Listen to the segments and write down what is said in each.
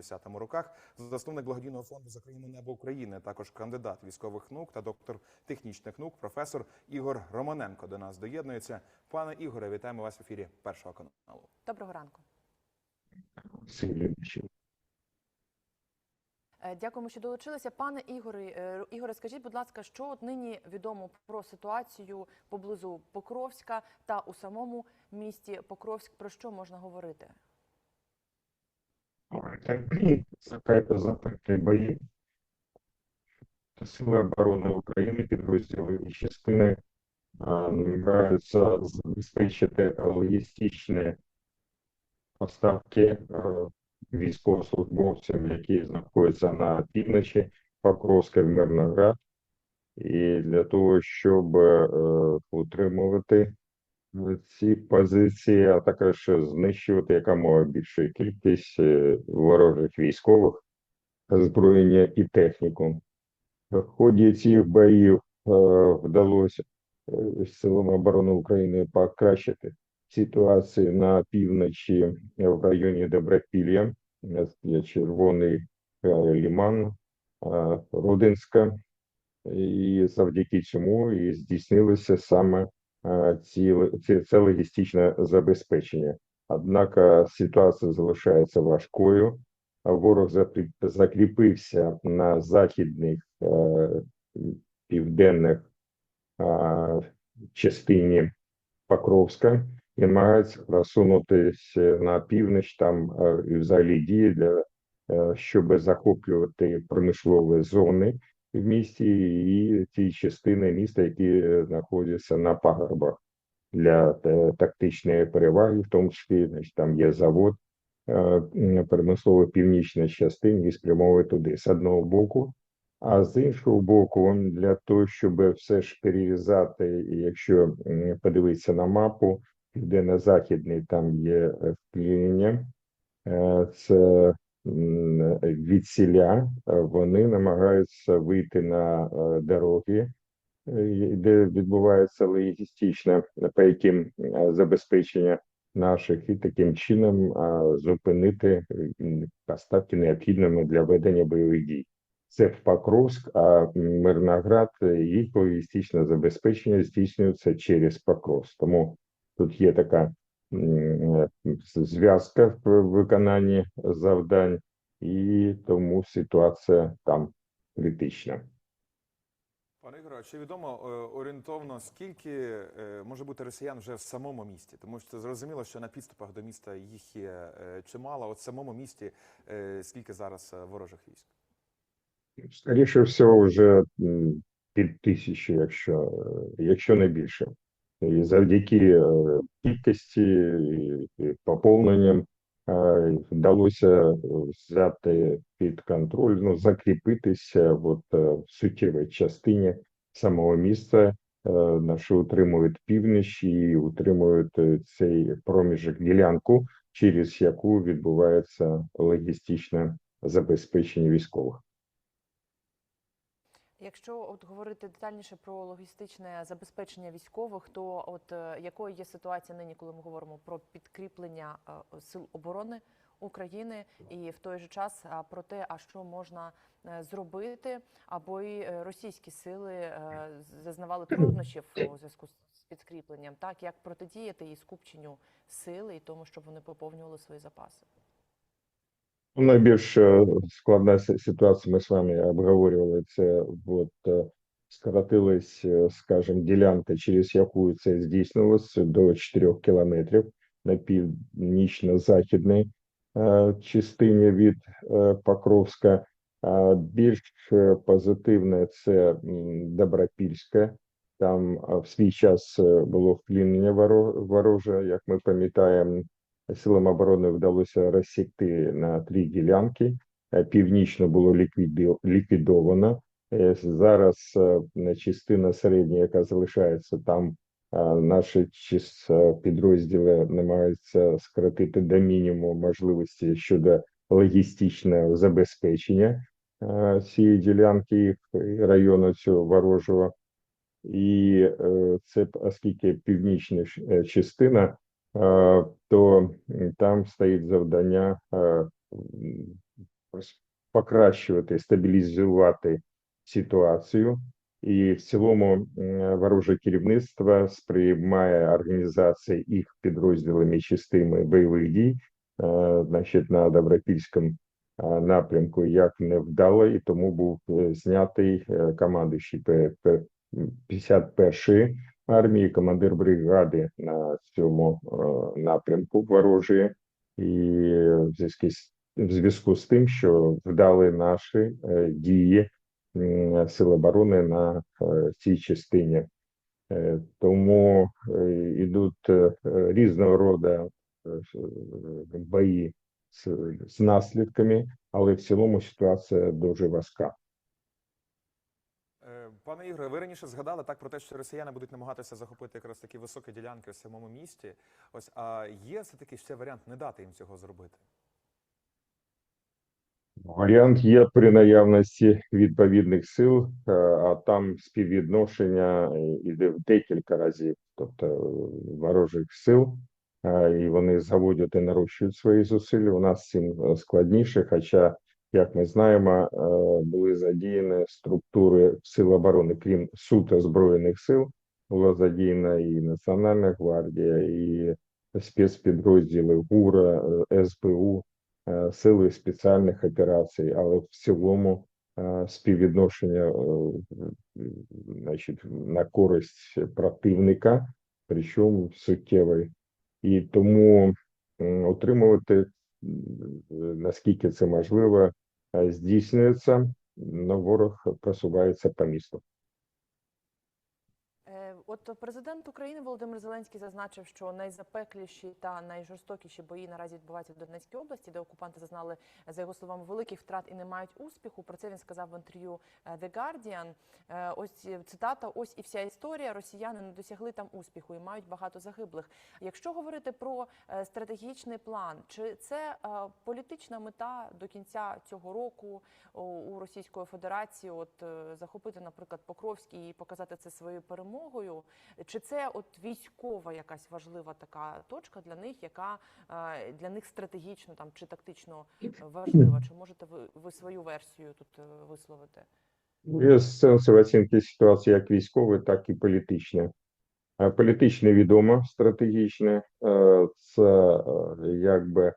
70-му роках. Засновник благодійного фонду за країну небо України, також кандидат військових наук та доктор технічних наук, професор Ігор Романенко до нас доєднується. Пане Ігоре, вітаємо вас в ефірі першого каналу. Доброго ранку. Е, Дякуємо, що долучилися. Пане Ігоре, е, Ігоре, скажіть, будь ласка, що от нині відомо про ситуацію поблизу Покровська та у самому місті Покровськ? Про що можна говорити? Так, какая-то запеклі бої. Сили оборони України, підрозділи і частини намагаються забезпечити логістичні поставки військовослужбовцям, які знаходяться на півночі Покровська Мирноград, і для того, щоб е, утримувати ці позиції, а також знищувати якомога більшу кількість е, ворожих військових, озброєння і техніку. В ході цих боїв е, вдалося е, силам оборони України покращити ситуацію на півночі в районі Добропілля, Червоний Ліман, Родинська, і завдяки цьому і здійснилося саме ці, ці, це логістичне забезпечення. Однак е, ситуація залишається важкою. Ворог закріпився на західних е, південних е, частині Покровська і намагається просунутися на північ, там е, і взагалі діє для е, щоб захоплювати промислові зони в місті і ті частини міста, які е, знаходяться на пагорбах для е, тактичної переваги, в тому числі значить, там є завод е, м, промислової північної частини і спрямовує туди з одного боку. А з іншого боку, для того, щоб все ж перерізати, якщо подивитися на мапу, південно-західний там є е, це від сіля, е, вони намагаються вийти на е, дороги, е, де відбувається логістичне, по яким забезпечення наших, і таким чином зупинити поставки необхідними для ведення бойових дій. Це в Покровськ, а Мирноград, їх логістичне забезпечення здійснюється через Покровськ. Тому тут є така зв'язка в виконанні завдань, і тому ситуація там критична. Пане Ігоре, а чи відомо е, орієнтовно скільки е, може бути росіян вже в самому місті? Тому що зрозуміло, що на підступах до міста їх є е, чимало. От в самому місті скільки зараз ворожих військ? Скоріше всього, вже під тисячу, якщо, якщо не більше. І завдяки кількості і- і поповненням вдалося взяти під контроль, ну, закріпитися от, в суттєвій частині самого міста. Е, Наші утримують північ і утримують цей проміжок ділянку, через яку відбувається логістичне забезпечення військових. Якщо от говорити детальніше про логістичне забезпечення військових, то от е, якою є ситуація нині, коли ми говоримо про підкріплення е, сил оборони України, і в той же час про те, а що можна е, зробити, аби е, російські сили зазнавали труднощів у зв'язку з підкріпленням, так як протидіяти і скупченню сили і тому, щоб вони поповнювали свої запаси. Ну, Найбільш е, складна ситуація, ми з вами обговорювали це, от е, скоротились, е, скажімо, ділянка, через яку це здійснилось до 4 кілометрів на північно-західній частині від Покровська. Більш позитивне це м, Добропільська. Там в свій час було вплінення воро- вороже, як ми пам'ятаємо, Силам оборони вдалося розсікти на три ділянки. Е, Північно було ліквідовано. Е, Зараз частина середня, яка залишається там, наші підрозділи намагаються скоротити до мінімуму можливості щодо логістичного забезпечення цієї ділянки району цього ворожого. І це оскільки північна частина то там стоїть завдання е, покращувати, стабілізувати ситуацію. І в цілому вороже керівництво сприймає організацію їх підрозділами і бойових дій, е, значить, на Добропільському е, напрямку як невдало, і тому був е, знятий е, командуючий П- П- 51-ї армії, командир бригади на цьому е, напрямку ворожої, і в зв'язку в зв'язку з тим, що вдали наші е, дії м, Сил оборони на е, цій частині. Тому йдуть різного роду бої з, з наслідками, але в цілому ситуація дуже важка. Е, Пане Ігоре, ви раніше згадали так про те, що росіяни будуть намагатися захопити якраз такі високі ділянки в самому місті. Ось а є все таки ще варіант не дати їм цього зробити. Варіант є при наявності відповідних сил, е, а там співвідношення е, іде в декілька разів, тобто е, ворожих сил, е, і вони заводять і нарощують свої зусилля. У нас цим е, складніше, хоча, як ми знаємо, е, були задіяні структури сил оборони, крім суто збройних сил, була задіяна і Національна гвардія, і спецпідрозділи ГУРа, е, СБУ е, сили спеціальних операцій, але в цілому співвідношення значить, на користь противника, причому суттєвий. І тому отримувати, наскільки це можливо, здійснюється, ворог просувається по місту. От президент України Володимир Зеленський зазначив, що найзапекліші та найжорстокіші бої наразі відбуваються в Донецькій області, де окупанти зазнали за його словами великих втрат і не мають успіху. Про це він сказав в інтерв'ю е, The Guardian. Е, Ось цитата: ось і вся історія. Росіяни не досягли там успіху і мають багато загиблих. Якщо говорити про е, стратегічний план, чи це політична мета до кінця цього року у- Російської Федерації, от захопити, наприклад, Покровський і показати це своєю перемогою, чи це от військова якась важлива така точка для них, яка е, для них стратегічно там чи тактично важлива? Чи можете ви, ви свою версію тут е, висловити? Є сенсові оцінки ситуації як військової, так і політичної. Е, Політичне відомо, стратегічне. Це якби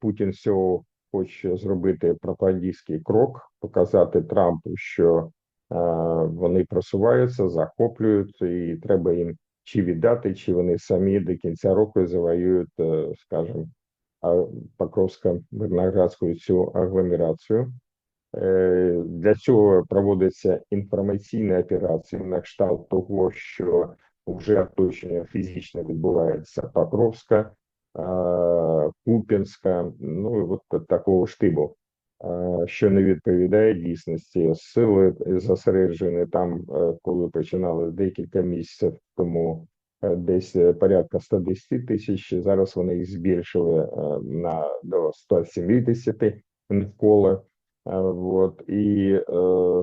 Путін всього хоче зробити пропагандистський крок, показати Трампу, що вони просуваються, захоплюють, і треба їм чи віддати, чи вони самі до кінця року завоюють, е, скажімо, а- Покровсько-Мирноградську цю агломерацію. Е, Для цього проводиться інформаційні операції на кшталт того, що вже оточення фізично відбувається Покровська, Куп'янська, ну от такого штибу, що не відповідає дійсності. Сили зосереджені там, е, коли починали декілька місяців тому, е, десь е, порядка 110 тисяч. Зараз вони їх збільшили е, на до 170 навколо. Е, Вот і е,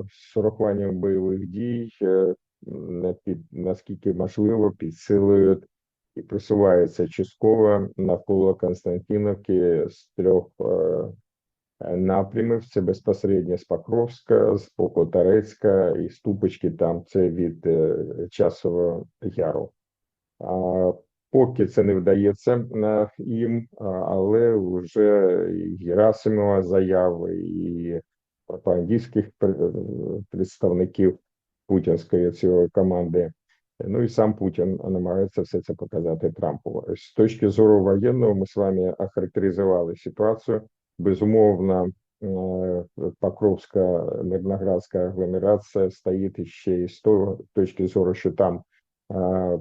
з урахуванням бойових дій, е, на під, наскільки можливо, підсилюють і просуваються частково навколо Константиновки з трьох е, е, напрямів. Це безпосередньо з Покровська, з боку Тарецька і Ступочки. Там це від е, Часового Яру. А, Поки це не вдається е, їм, але вже Герасимова заяви, і пропагандистських е, представників путінської цієї команди. Ну і сам Путін намагається все це показати Трампу. З точки зору воєнного, ми з вами охарактеризували ситуацію. Безумовно, е, Покровська Мирноградська агломерація стоїть ще і з того точки зору, що там е,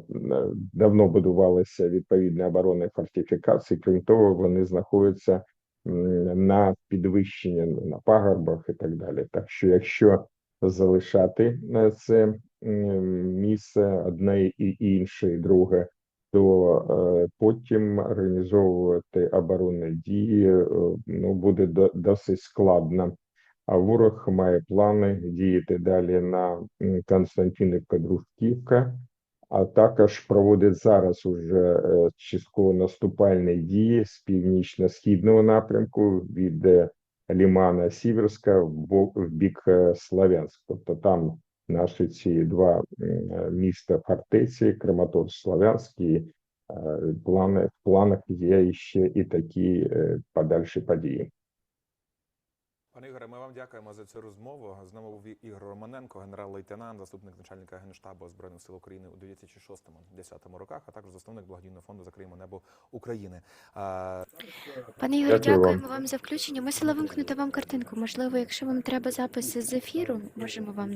давно будувалися відповідні оборонні фортифікації. Крім того, вони знаходяться на підвищенні на пагорбах і так далі. Так що, якщо залишати е, це місце одне і інше, і друге, то е, потім організовувати оборонні дії е, ну буде досить складно. А ворог має плани діяти далі на Константинівка Дружківка, а також проводить зараз уже е, частково наступальні дії з північно-східного напрямку від Лімана Сіверська в бік е, Слов'янськ. Тобто там наші ці два е, міста фортеці, Краматорськ, Слов'янськ, і е, плани, в планах є ще і такі е, подальші події. Пане Ігоре, ми вам дякуємо за цю розмову. З нами був Ігор Романенко, генерал-лейтенант, заступник начальника Генштабу Збройних сил України у 2006-2010 роках, а також засновник благодійного фонду Закриємо небо України. А, Пане Ігоре, дякуємо вам за включення. Мусила вимкнути вам картинку. Можливо, якщо вам треба записи з ефіру, можемо вам